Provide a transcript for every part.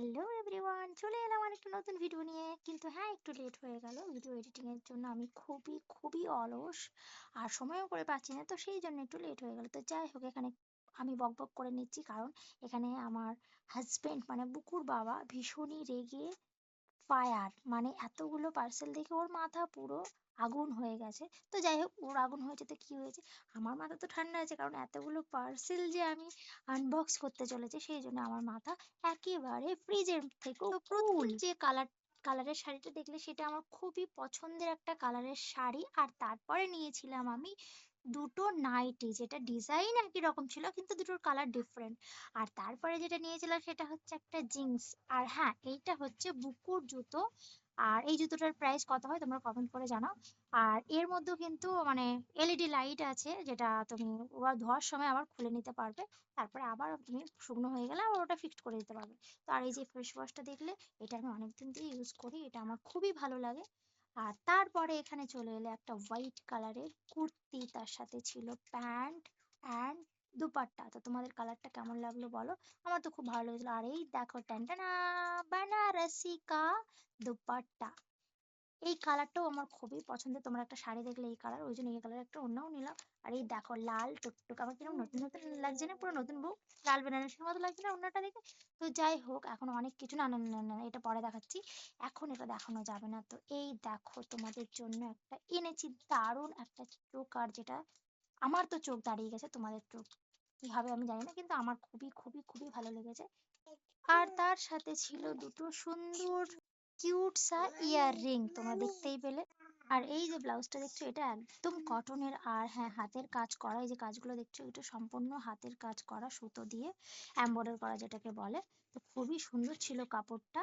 Hello everyone চলে এলাম আর একটা নতুন ভিডিও নিয়ে। কিন্তু হ্যাঁ একটু লেট হয়ে গেল। ভিডিও এডিটিং এর জন্য আমি খুবই খুবই অলস আর সময়ও করে পাচ্ছি না, তো সেই জন্য একটু লেট হয়ে গেল। তো যাই হোক, এখানে আমি বক বক করে নিচ্ছি কারণ এখানে আমার হাজবেন্ড মানে বুকুর বাবা ভীষণই রেগে ফায়ার মানে এতগুলো পার্সেল দেখে ওর মাথা পুরো আগুন হয়ে গেছে। তো যাই হোক ওর আগুন হয়েছে তো কি হয়েছে? আমার মাথা তো ঠান্ডা আছে কারণ এতগুলো পার্সেল যে আমি আনবক্স করতে চলেছি সেই জন্য আমার মাথা একেবারে ফ্রিজের থেকেও প্রথম যে কালার কালারের শাড়িটা দেখলে সেটা আমার খুবই পছন্দের একটা কালারের শাড়ি। আর তারপরে নিয়েছিলাম আমি দুটো নাইটি যেটা ডিজাইন একই রকম ছিল কিন্তু দুটোর কালার ডিফারেন্ট আর তারপরে যেটা নিয়েছিলাম সেটা হচ্ছে একটা জিন্স আর হ্যাঁ এইটা হচ্ছে বুকুর জুতো। আর এই জুতোটার প্রাইস কত হয় তোমরা কমেন্ট করে জানাও। আর এর মধ্যেও কিন্তু মানে এলইডি লাইট আছে, যেটা তুমি ওরা ধোয়ার সময় আবার খুলে নিতে পারবে। তারপরে আবার তুমি শুকনো হয়ে গেলে আবার ওটা ফিক্সড করে দিতে পারবে। তো আর এই যে ফেস ওয়াশটা দেখলে, এটা আমি অনেকদিন দিয়ে ইউজ করি, এটা আমার খুবই ভালো লাগে। আর তারপরে এখানে চলে এলো একটা হোয়াইট কালারের কুর্তি তার সাথে ছিল প্যান্ট অ্যান্ড দুপাট্টা। তো তোমাদের কালারটা কেমন লাগল বলো? আমার তো খুব ভালো লেগেছিল। আর এই দেখো ট্যান্টানা বানারসি কা দুপাট্টা। এই কালারটাও আমার খুবই পছন্দের তোমরা একটা শাড়ি দেখলে এই কালার, ওই জন্য এই কালার একটা অন্যও নিলাম। আর এই দেখো, লাল টুকটুক। আমার কীরকম নতুন নতুন লাগছে না, পুরো নতুন বউ। লাল বেনারসির মতো লাগছে না অন্যটা দেখে। তো যাই হোক, এখন অনেক কিছু না না না এটা পরে দেখাচ্ছি। এখন এটা দেখানো যাবে না। তো এই দেখো, তোমাদের জন্য একটা এনেছি দারুণ একটা চোকার যেটা আমার তো চোখ দাঁড়িয়ে গেছে, তোমাদের চোখ কি হবে আমি জানি না, কিন্তু আমার খুবই খুবই খুবই ভালো লেগেছে। আর তার সাথে ছিল দুটো সুন্দর কিউট সা ইয়াররিং তোমরা দেখতেই পেলে। আর এই যে ব্লাউজটা দেখছ, এটা একদম কটনের আর হ্যাঁ হাতের কাজ করা, এই যে কাজগুলো দেখছ, এটা সম্পূর্ণ হাতের কাজ করা, সুতো দিয়ে এমব্রয়ডারি করা যেটাকে বলে। তো খুবই সুন্দর ছিল কাপড়টা,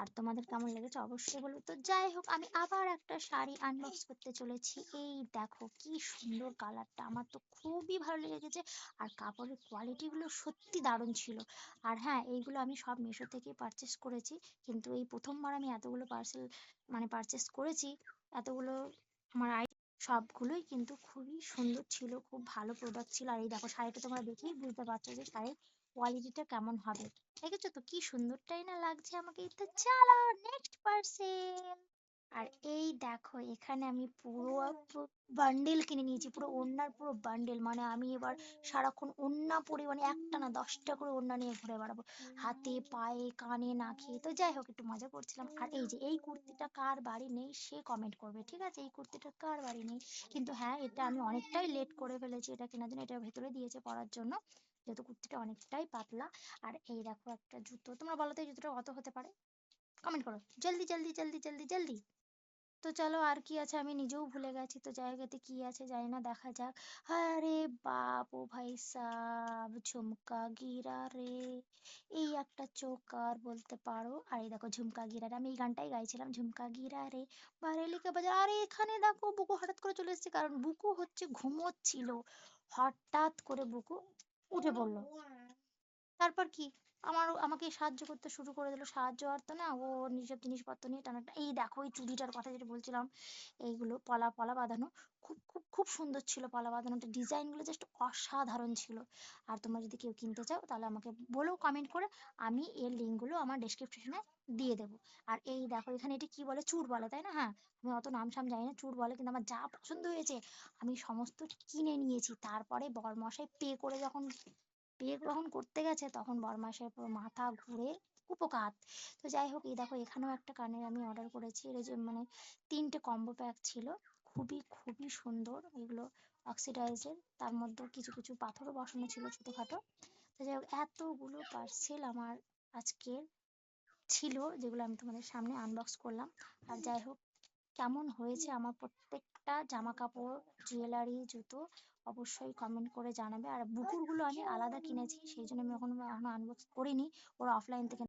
আর তোমাদের কেমন লেগেছে অবশ্যই বলবে। তো যাই হোক, আমি আবার একটা শাড়ি আনবক্স করতে চলেছি। এই দেখো কি সুন্দর কালারটা, আমার তো খুবই ভালো লেগেছে, আর কাপড়ের কোয়ালিটি গুলো সত্যি দারুণ ছিল। আর হ্যাঁ এইগুলো আমি সব মিশো থেকে পারচেস করেছি, কিন্তু এই প্রথমবার আমি এতগুলো পার্সেল মানে পারচেস করেছি এতগুলো আমার আই সবগুলোই কিন্তু খুবই সুন্দর ছিল, খুব ভালো প্রোডাক্ট ছিল। আর এই দেখো, শাড়িটা তোমরা দেখেই বুঝতে পারছ যে শাড়ির কোয়ালিটিটা কেমন হবে। দেখেছ তো কি সুন্দরটাই না লাগছে আমাকে? তো চলো নেক্সট পার্সেল আর এই দেখো এখানে আমি পুরো বান্ডেল কিনে নিয়েছি পুরো ওড়নার পুরো বান্ডেল মানে আমি এবার সারাক্ষণ ওড়না পরে মানে একটা না দশটা করে ওড়না নিয়ে ঘুরে বেড়াবো। হাতে পায়ে কানে নাকে তো যাই হোক একটু মজা করছিলাম। আর এই যে এই কুর্তিটা কার বাড়ি নেই সে কমেন্ট করবে ঠিক আছে? এই কুর্তিটা কার বাড়ি নেই? কিন্তু হ্যাঁ এটা আমি অনেকটাই লেট করে ফেলেছি এটা কেনার জন্য এটা ভেতরে দিয়েছে পরার জন্য যেহেতু কুর্তিটা অনেকটাই পাতলা। আর এই দেখো একটা জুতো। তোমরা বলো তো এই জুতোটা কত হতে পারে? কমেন্ট করো। জলদি জলদি জলদি জলদি জলদি। তো চলো আর কি আছে? আমি নিজেও ভুলে গেছি তো জায়গাতে কি আছে জানি না, দেখা যাক। আরে বাপ ও ভাই সাব ঝুমকা গিরা রে। এই একটা চোকার বলতে পারো। আর এই দেখো ঝুমকা গিরা রে, আমি এই গানটাই গাইছিলাম, ঝুমকা গিরা রে। বারেলিকা বাজার, আরে এখানে দেখো বুকু হঠাৎ করে চলে এসেছে, কারণ বুকু হচ্ছে ঘুমোচ্ছিল। হঠাৎ করে বুকু উঠে পড়ল। তারপর কি? আমার আমাকে সাহায্য করতে শুরু করে দিল। সাহায্য আর তো না, ও নিজের জিনিসপত্র নিয়ে টানাটা, এই দেখো, এই চুড়িটার কথা যেটা বলছিলাম, এইগুলো, পলা পলা বাঁধানো, খুব খুব খুব সুন্দর ছিল পলা বাঁধানোটা ডিজাইনগুলো জাস্ট অসাধারণ ছিল। আর তোমরা যদি কেউ কিনতে চাও, তাহলে আমাকে বলো কমেন্ট করে আমি এর লিঙ্কগুলো আমার ডেসক্রিপশনে দিয়ে দেবো। আর এই দেখো, এখানে এটা কি বলে? চুড় বলে, তাই না? হ্যাঁ আমি অত নাম সাম জানি না, চুড় বলে, কিন্তু আমার যা পছন্দ হয়েছে, আমি সমস্ত কিনে নিয়েছি। তারপরে বরমশাই পে করে যখন পে যখন করতে গেছে, তখন বরমাসের পুরো মাথা ঘুরে উপকাত। তো যাই হোক, এই দেখো, এখানেও একটা কানের আমি অর্ডার করেছি। এই যে মানে তিনটে কম্বো প্যাক ছিল, খুবই খুবই সুন্দর। এগুলো অক্সিডাইজের তার মধ্যে কিছু কিছু পাথরও বসানো ছিল ছোটোখাটো। তো যাই হোক, এতগুলো পার্সেল আমার আজকের ছিল, যেগুলো আমি তোমাদের সামনে আনবক্স করলাম। আর যাই হোক, কেমন হয়েছে আমার প্রত্যেকটা জামা কাপড় জুয়েলারি জুতো অবশ্যই কমেন্ট করে জানাবে। আর বুকুরগুলো আমি আলাদা কিনেছি, সেই জন্য আমি এখনও আনবক্স করিনি। ওরা অফলাইন থেকে